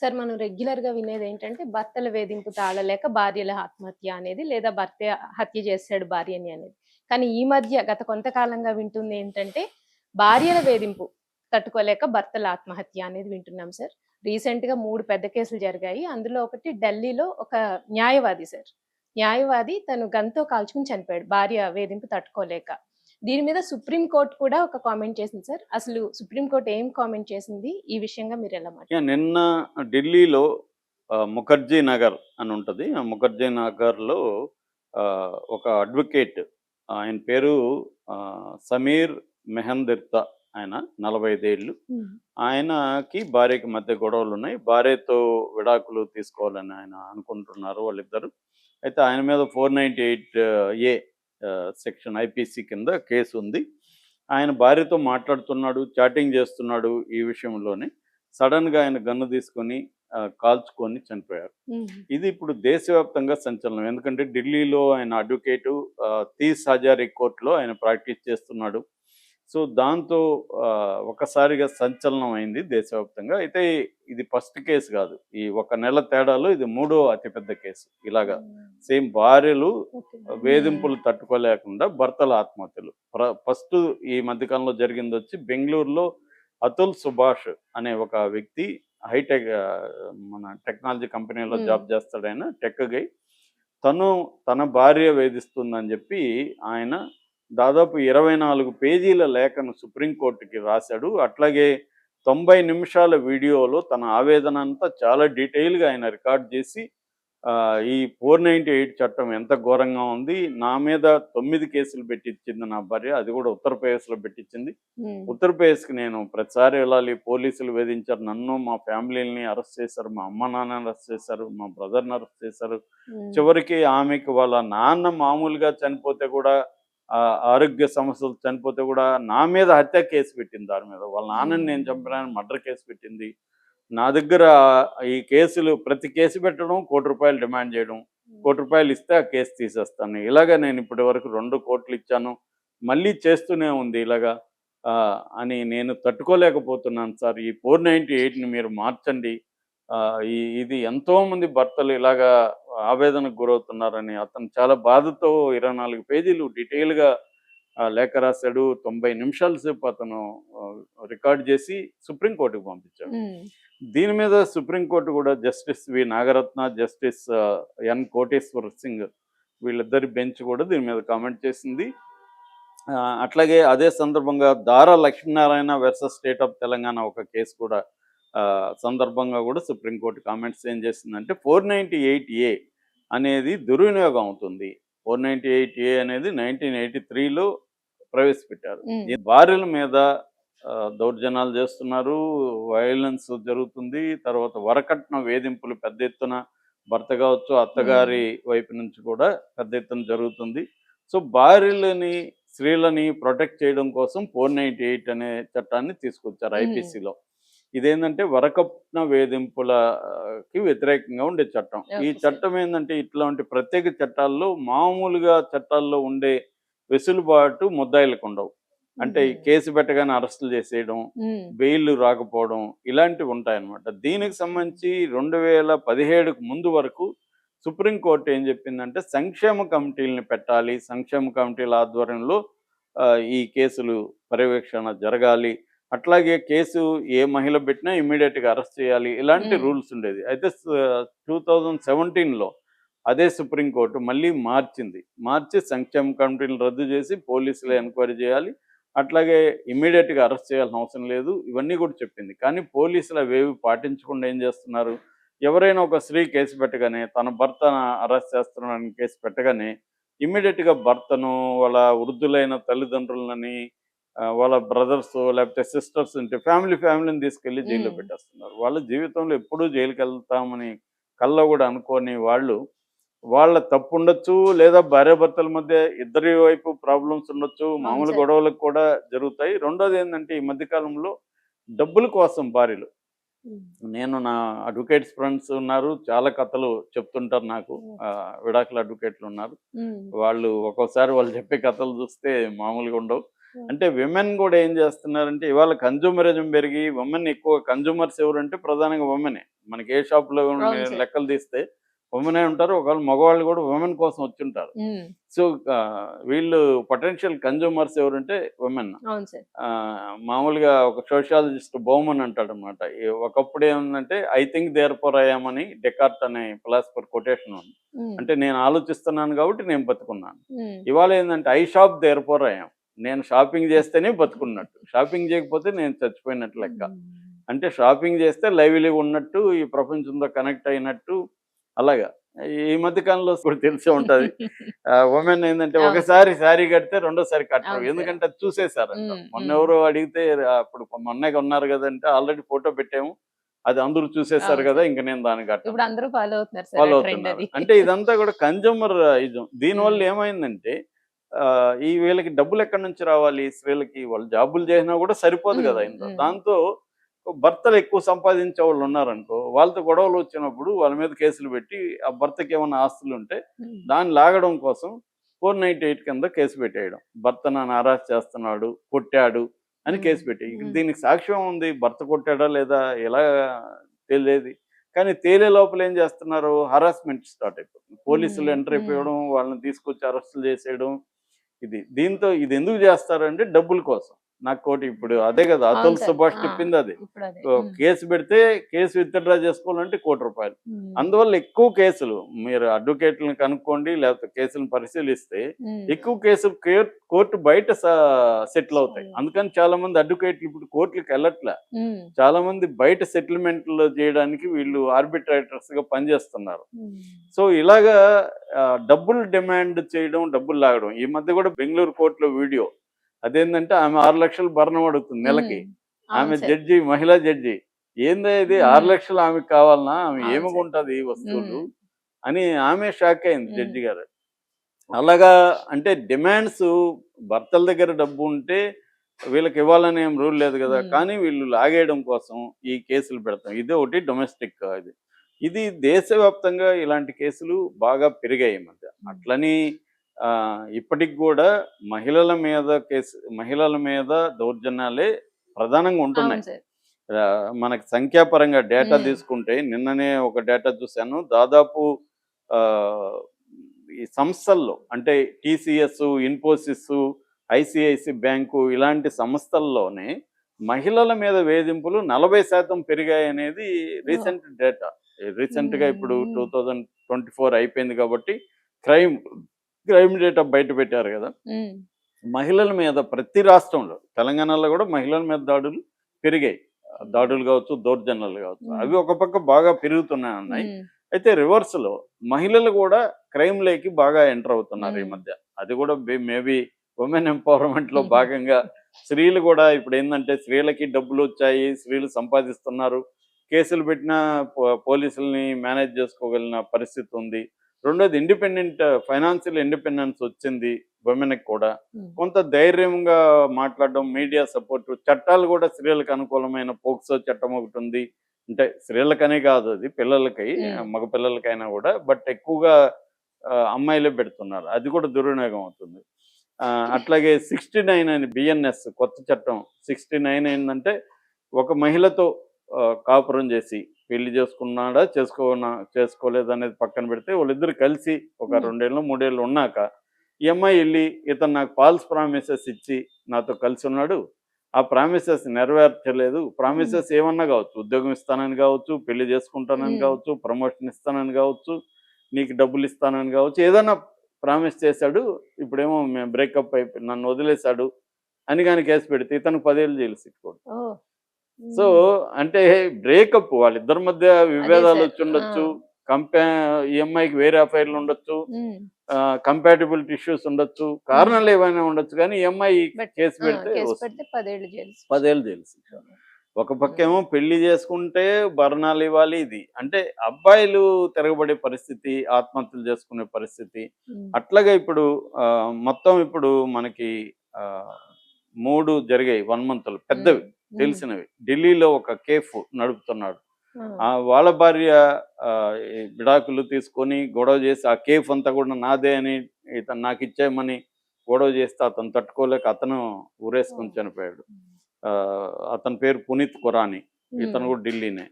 Sir మనం రెగ్యులర్గా వినేది ఏంటంటే భర్తల వేధింపు తాళలేక భార్యల ఆత్మహత్య అనేది లేదా భర్త హత్య చేశాడు భార్యని అనేది. కానీ ఈ మధ్య గత కొంతకాలంగా వింటుంది ఏంటంటే భార్యల వేధింపు తట్టుకోలేక భర్తల ఆత్మహత్య అనేది వింటున్నాం సార్. రీసెంట్గా మూడు పెద్ద కేసులు జరిగాయి. అందులో ఒకటి ఢిల్లీలో ఒక న్యాయవాది సార్. న్యాయవాది తను గంతో కాల్చుకుని చనిపోయాడు. భార్య వేధింపు తట్టుకోలేక. దీని మీద సుప్రీం కోర్టు కూడా ఒక కామెంట్ చేసింది సార్. అసలు సుప్రీం కోర్టు ఏం కామెంట్ చేసింది? ఈ విషయంగా మీరు ఎలా మాట్లాడారు యా, నిన్న ఢిల్లీలో ముఖర్జీ నగర్ అని ఉంటుంది. ఆ ముఖర్జీ నగర్లో ఒక అడ్వకేట్ ఆయన పేరు సమీర్ మెహందిర్తా ఆయన నలభై ఐదేళ్ళు ఆయనకి భార్యకి మధ్య గొడవలు ఉన్నాయి. భార్యతో విడాకులు తీసుకోవాలని ఆయన అనుకుంటున్నారు వాళ్ళిద్దరు. అయితే ఆయన మీద four ninety eight A section IPC కింద కేసు ఉంది. ఆయన భార్యతో మాట్లాడుతున్నాడు చాటింగ్ చేస్తున్నాడు ఈ విషయంలోనే. సడన్గా ఆయన గన్ను తీసుకొని కాల్చుకొని చనిపోయారు. ఇది ఇప్పుడు దేశవ్యాప్తంగా సంచలనం. ఎందుకంటే ఢిల్లీలో ఆయన అడ్వకేటు తీస్ హజారీ కోర్టులో ఆయన ప్రాక్టీస్ చేస్తున్నాడు. సో దాంతో ఒకసారిగా సంచలనం అయింది దేశవ్యాప్తంగా. అయితే ఇది ఫస్ట్ కేసు కాదు. ఈ ఒక నెల తేడాలో ఇది మూడో అతిపెద్ద కేసు. ఇలాగా సేమ్ భార్యలు వేధింపులు తట్టుకోలేకుండా భర్తల ఆత్మహత్యలు. ఫస్ట్ ఈ మధ్యకాలంలో జరిగింది వచ్చి బెంగళూరులో అతుల్ సుభాష్ అనే ఒక వ్యక్తి హైటెక్ మన టెక్నాలజీ కంపెనీలో Hmm. జాబ్ చేస్తాడు ఆయన టెక్ గై. తను తన భార్య వేధిస్తుందని చెప్పి ఆయన దాదాపు ఇరవై నాలుగు పేజీల లేఖను సుప్రీంకోర్టుకి రాశాడు. అట్లాగే తొంభై నిమిషాల వీడియోలో తన ఆవేదన అంతా చాలా డీటెయిల్గా ఆయన రికార్డ్ చేసి ఆ, ఈ ఫోర్ నైంటీ ఎయిట్ చట్టం ఎంత ఘోరంగా ఉంది నా మీద తొమ్మిది కేసులు పెట్టించింది నా భార్య అది కూడా ఉత్తరప్రదేశ్లో పెట్టించింది. ఉత్తరప్రదేశ్కి నేను ప్రతిసారి వెళ్ళాలి పోలీసులు వేధించారు నన్ను మా ఫ్యామిలీని అరెస్ట్ చేశారు మా అమ్మ నాన్నని అరెస్ట్ చేశారు మా బ్రదర్ని అరెస్ట్ చేశారు. చివరికి ఆమెకి వాళ్ళ నాన్న మామూలుగా చనిపోతే కూడా ఆరోగ్య సమస్యలు చనిపోతే కూడా నా మీద హత్య కేసు పెట్టింది దాని మీద. వాళ్ళ నాన్నని నేను చంపినాను మర్డర్ కేసు పెట్టింది. నా దగ్గర ఈ కేసులు ప్రతి కేసు పెట్టడం కోటి రూపాయలు డిమాండ్ చేయడం కోటి రూపాయలు ఇస్తే ఆ కేసు తీసేస్తాను. ఇలాగా నేను ఇప్పటి వరకు రెండు కోట్లు ఇచ్చాను. మళ్ళీ చేస్తూనే ఉంది ఇలాగా. అని నేను తట్టుకోలేకపోతున్నాను సార్. ఈ ఫోర్ నైంటీ ఎయిట్ని మీరు మార్చండి. ఇది ఎంతో మంది భర్తలు ఇలాగా ఆవేదనకు గురవుతున్నారని అతను చాలా బాధతో ఇరవై నాలుగు పేజీలు డీటెయిల్గా లేఖ రాశాడు. తొంభై నిమిషాల సేపు అతను రికార్డ్ చేసి సుప్రీంకోర్టుకు పంపించాడు. దీని మీద సుప్రీంకోర్టు కూడా justice V. Nagarathna justice N. Koteshwar Singh వీళ్ళిద్దరి బెంచ్ కూడా దీని మీద కామెంట్ చేసింది. అట్లాగే అదే సందర్భంగా Dara Lakshminarayana versus state of Telangana ఒక కేసు కూడా సందర్భంగా కూడా సుప్రీంకోర్టు కామెంట్స్ ఏం చేసిందంటే ఫోర్ నైంటీ ఎయిట్ ఏ అనేది దుర్వినియోగం అవుతుంది. ఫోర్ నైంటీ ఎయిట్ ఏ అనేది నైన్టీన్ ఎయిటీ త్రీలో ప్రవేశపెట్టారు. భార్యల మీద దౌర్జన్యాలు చేస్తున్నారు వైలెన్స్ జరుగుతుంది తర్వాత వరకట్న వేధింపులు పెద్ద ఎత్తున భర్త కావచ్చు అత్తగారి వైపు నుంచి కూడా పెద్ద ఎత్తున జరుగుతుంది. సో భార్యలని స్త్రీలని ప్రొటెక్ట్ చేయడం కోసం ఫోర్ నైంటీ ఎయిట్ అనే చట్టాన్ని తీసుకొచ్చారు. ఐపీసీలో. ఇదేంటంటే వరకట్న వేధింపులకి వ్యతిరేకంగా ఉండే చట్టం. ఈ. చట్టం ఏంటంటే ఇట్లాంటి ప్రత్యేక చట్టాల్లో మామూలుగా చట్టాల్లో ఉండే వెసులుబాటు ముద్దాయిలకు ఉండవు. అంటే కేసు పెట్టగానే అరెస్టులు చేసేయడం బెయిల్ రాకపోవడం ఇలాంటివి ఉంటాయన్నమాట. దీనికి సంబంధించి రెండు వేల పదిహేడుకు ముందు వరకు సుప్రీంకోర్టు ఏం చెప్పిందంటే సంక్షేమ కమిటీలను పెట్టాలి. సంక్షేమ కమిటీల ఆధ్వర్యంలో ఈ కేసులు పర్యవేక్షణ జరగాలి. అట్లాగే కేసు ఏ మహిళ పెట్టినా ఇమ్మీడియట్గా అరెస్ట్ చేయాలి. ఇలాంటి. రూల్స్ ఉండేది. అయితే టూ థౌజండ్ సెవెంటీన్లో అదే సుప్రీంకోర్టు మళ్ళీ మార్చింది. మార్చి సంక్షేమ కమిటీలను రద్దు చేసి పోలీసులు ఎంక్వైరీ చేయాలి. అట్లాగే ఇమ్మీడియట్గా అరెస్ట్ చేయాల్సిన అవసరం లేదు. ఇవన్నీ కూడా చెప్పింది. కానీ పోలీసులు అవేవి పాటించకుండా ఏం చేస్తున్నారు? ఎవరైనా ఒక స్త్రీ కేసు పెట్టగానే తన భర్త అరెస్ట్ చేస్తున్నాడని కేసు పెట్టగానే ఇమ్మీడియట్గా భర్తను వాళ్ళ వృద్ధులైన తల్లిదండ్రులని వాళ్ళ బ్రదర్స్ లేకపోతే సిస్టర్స్ ఉంటే ఫ్యామిలీ ఫ్యామిలీని తీసుకెళ్ళి జైల్లో. పెట్టేస్తున్నారు. వాళ్ళ జీవితంలో ఎప్పుడూ జైలుకి వెళ్తామని కల్లో కూడా అనుకోని వాళ్ళు వాళ్ళ తప్పు ఉండొచ్చు లేదా భార్యాభర్తల మధ్య ఇద్దరి వైపు ప్రాబ్లమ్స్ ఉండొచ్చు మామూలు. గొడవలకు కూడా జరుగుతాయి. రెండోది ఏంటంటే ఈ మధ్య కాలంలో డబ్బుల కోసం భార్యలు. నేను నా అడ్వకేట్స్ ఫ్రెండ్స్ ఉన్నారు చాలా కథలు చెప్తుంటారు నాకు. విడాకుల అడ్వకేట్లు ఉన్నారు. వాళ్ళు ఒక్కోసారి వాళ్ళు చెప్పే కథలు చూస్తే మామూలుగా ఉండవు. అంటే విమెన్ కూడా ఏం చేస్తున్నారంటే ఇవాళ కన్జ్యూమరిజం పెరిగి ఉమెన్ ఎక్కువ కన్జ్యూమర్స్ ఎవరంటే ప్రధానంగా ఉమెనే మనకి ఏ షాప్లో అవును సార్. లెక్కలు తీస్తే ఉమెన్ ఉంటారు ఒకవేళ మగవాళ్ళు కూడా ఉమెన్ కోసం వచ్చి ఉంటారు ఉమ్, సో వీళ్ళు పొటెన్షియల్ కన్జ్యూమర్స్ ఎవరంటే ఉమెన్ మామూలుగా ఒక సోషియాలజిస్ట్ బౌమన్ అంటాడు అనమాట ఒకప్పుడు ఏముందంటే ఐ థింక్ దేర్ ఫర్ అయ్యామని డెకార్ట్ అనే ఫిలాసఫర్ కొటేషన్ ఉంది. ఉమ్, అంటే నేను ఆలోచిస్తున్నాను కాబట్టి నేను బతుకున్నాను. ఉమ్, ఇవాళ ఏంటంటే ఐ షాప్ దేర్ ఫర్ అయ్యాం నేను షాపింగ్ చేస్తేనే బతుకున్నట్టు షాపింగ్ చేయకపోతే నేను చచ్చిపోయినట్టు లెక్క అంటే షాపింగ్ చేస్తే లైవ్లీగా ఉన్నట్టు ఈ ప్రపంచంతో కనెక్ట్ అయినట్టు అలాగా ఈ మధ్య కాలంలో కూడా తెలిసే ఉంటది ఉమెన్ ఏంటంటే. ఒకసారి శారీ కడితే రెండోసారి కట్టరు. ఎందుకంటే అది. ఉమ్, మొన్న. ఎవరో అడిగితే అప్పుడు మొన్నే ఉన్నారు కదంటే ఆల్రెడీ ఫోటో పెట్టాము అది అందరూ అవును కదా. ఇంక నేను దాన్ని కట్ట ఇప్పుడు అందరూ ఫాలో అవుతున్నారు అంటే ఇదంతా కూడా కన్జ్యూమర్ ఇది దీనివల్ల. ఏమైందంటే ఈ వీళ్ళకి డబ్బులు ఎక్కడి నుంచి రావాలి? స్త్రీలకి వాళ్ళు జాబులు చేసినా కూడా సరిపోదు కదా ఇంత. దాంతో భర్తలు ఎక్కువ సంపాదించే వాళ్ళు ఉన్నారనుకో వాళ్ళతో గొడవలు వచ్చినప్పుడు వాళ్ళ మీద కేసులు పెట్టి ఆ భర్తకి ఏమైనా ఆస్తులు ఉంటే దాన్ని లాగడం కోసం ఫోర్ నైన్టీ ఎయిట్ కింద కేసు పెట్టేయడం. భర్త నన్ను అరెస్ట్ చేస్తున్నాడు కొట్టాడు అని కేసు పెట్టి. దీనికి సాక్ష్యం ఉంది భర్త కొట్టాడా లేదా ఎలా తెలియదు. కానీ తేలే లోపల ఏం చేస్తున్నారు? హరాస్మెంట్ స్టార్ట్ అయిపోతుంది. పోలీసులు ఎంటర్ ఉమ్. అయిపోవడం వాళ్ళని తీసుకొచ్చి అరెస్టులు చేసేయడం ఇది దీంతో ఇది ఎందుకు చేస్తారంటే డబ్బుల కోసం. నాకు కోటి ఇప్పుడు అదే కదా అతుల్. సుభాష్ చెప్పింది అది. కేసు పెడితే కేసు విత్డ్రా చేసుకోవాలంటే కోటి రూపాయలు. అందువల్ల ఎక్కువ కేసులు మీరు అడ్వకేట్లను కనుక్కోండి లేకపోతే కేసులను పరిశీలిస్తే ఎక్కువ కేసులు కోర్టు బయట సెటిల్ అవుతాయి. అందుకని చాలా మంది అడ్వకేట్లు ఇప్పుడు కోర్టులకు వెళ్ళట్లే. చాలా మంది బయట సెటిల్మెంట్లు చేయడానికి వీళ్ళు ఆర్బిట్రేటర్స్గా పనిచేస్తున్నారు. సో ఇలాగా డబ్బులు డిమాండ్ చేయడం డబ్బులు లాగడం ఈ మధ్య కూడా బెంగళూరు కోర్టులో వీడియో అదేంటంటే ఆమె ఆరు లక్షలు భరణం అడుగుతుంది నెలకి. ఆమె. జడ్జి మహిళా జడ్జి. ఏందా ఇది. ఆరు లక్షలు ఆమెకు కావాలనా? ఆమె ఏమకుంటది ఈ వస్తువులు? అని ఆమె షాక్ అయింది. జడ్జి గారు. అలాగా అంటే డిమాండ్స్ భర్తల దగ్గర డబ్బు ఉంటే వీళ్ళకి ఇవ్వాలని ఏం రూల్ లేదు కదా. కానీ వీళ్ళు లాగేయడం కోసం ఈ కేసులు పెడతాం. ఇది ఒకటి డొమెస్టిక్ ఇది. ఇది దేశవ్యాప్తంగా ఇలాంటి కేసులు బాగా పెరిగాయి మధ్య. అట్లని ఇప్పటికి కూడా మహిళల మీద కేసు మహిళల మీద దౌర్జన్యాలే ప్రధానంగా ఉంటున్నాయి. మనకి సంఖ్యాపరంగా డేటా. తీసుకుంటే నిన్ననే ఒక డేటా చూశాను. దాదాపు ఈ సంస్థల్లో అంటే టీసీఎస్ ఇన్ఫోసిస్ ఐసిఐసి బ్యాంకు ఇలాంటి సంస్థల్లోనే మహిళల మీద వేధింపులు నలభై శాతం పెరిగాయి అనేది రీసెంట్ డేటా. రీసెంట్గా ఇప్పుడు. టూ థౌజండ్ ట్వంటీ ఫోర్ అయిపోయింది కాబట్టి క్రైమ్ క్రైమ్ డేటా బయట పెట్టారు కదా. మహిళల మీద ప్రతి రాష్ట్రంలో తెలంగాణలో కూడా మహిళల మీద దాడులు పెరిగాయి. దాడులు కావచ్చు దౌర్జన్యాలు కావచ్చు. అవి ఒక పక్క బాగా పెరుగుతున్నాయి ఉన్నాయి అయితే రివర్స్లో మహిళలు కూడా క్రైమ్ లేకి బాగా ఎంటర్ అవుతున్నారు ఈ. మధ్య. అది కూడా మేబీ ఉమెన్ ఎంపవర్మెంట్లో మ్మ్. భాగంగా స్త్రీలు కూడా ఇప్పుడు ఏంటంటే స్త్రీలకి డబ్బులు వచ్చాయి స్త్రీలు సంపాదిస్తున్నారు. కేసులు పెట్టిన పోలీసుల్ని మేనేజ్ చేసుకోగలిగిన పరిస్థితి ఉంది. రెండోది ఇండిపెండెంట్ ఫైనాన్షియల్ ఇండిపెండెన్స్ వచ్చింది ఉమెన్కి కూడా. ఉమ్, కొంత ధైర్యంగా మాట్లాడడం మీడియా సపోర్ట్ చట్టాలు కూడా స్త్రీలకు అనుకూలమైన పోక్సో చట్టం ఒకటి ఉంది. అంటే స్త్రీలకనే కాదు అది పిల్లలకి మ్మ్. మగ పిల్లలకైనా కూడా బట్ ఎక్కువగా అమ్మాయిలే పెడుతున్నారు. అది కూడా దుర్వినియోగం అవుతుంది. ఆ, అట్లాగే సిక్స్టీ నైన్ అని బిఎన్ఎస్ కొత్త చట్టం సిక్స్టీ నైన్ ఏంటంటే ఒక మహిళతో కాపురం చేసి పెళ్ళి చేసుకున్నాడా చేసుకోనా చేసుకోలేదు అనేది పక్కన పెడితే వాళ్ళిద్దరు కలిసి ఒక. రెండేళ్ళు మూడేళ్ళు ఉన్నాక ఈ అమ్మాయి వెళ్ళి ఇతను నాకు ఫాల్స్ ప్రామిసెస్ ఇచ్చి నాతో కలిసి ఉన్నాడు ఆ ప్రామిసెస్ నెరవేర్చలేదు ప్రామిసెస్ ఏమన్నా కావచ్చు ఉద్యోగం ఇస్తానని కావచ్చు పెళ్ళి చేసుకుంటానని. కావచ్చు ప్రమోషన్ ఇస్తానని కావచ్చు నీకు డబ్బులు ఇస్తానని కావచ్చు ఏదైనా ప్రామిస్ చేశాడు ఇప్పుడేమో మేము బ్రేకప్ అయిపోయి నన్ను వదిలేశాడు అని కానీ కేసు పెడితే ఇతను పదేళ్ళు జైలు. ఓ, సో అంటే బ్రేకప్ వాళ్ళిద్దరి మధ్య విభేదాలు. వచ్చి ఉండొచ్చు. కంపా ఈ అమ్మాయికి వేరే అఫైర్లు ఉండొచ్చు కంపాటబిలిటీ ఇష్యూస్ ఉండొచ్చు కారణాలు ఏమైనా ఉండొచ్చు కానీ ఈ అమ్మాయి But, కేసు పెడితే పదేళ్ళు జైలు శిక్ష ఒక పక్కేమో పెళ్ళి చేసుకుంటే భరణాలు ఇవ్వాలి ఇది. అంటే అబ్బాయిలు తిరగబడే పరిస్థితి ఆత్మహత్యలు చేసుకునే పరిస్థితి. అట్లాగే ఇప్పుడు మొత్తం ఇప్పుడు మనకి మూడు జరిగాయి వన్ మంత్లు పెద్దవి. తెలిసినవి. ఢిల్లీలో ఒక కేఫ్ నడుపుతున్నాడు. వాళ్ళ భార్య విడాకులు తీసుకొని గొడవ చేసి ఆ కేఫ్ అంతా కూడా నాదే అని ఇతను నాకు ఇచ్చేయమని గొడవ చేస్తే అతను తట్టుకోలేక అతను ఊరేసుకొని చనిపోయాడు. అతని పేరు పునీత్ ఖురాని ఇతను కూడా ఢిల్లీనే.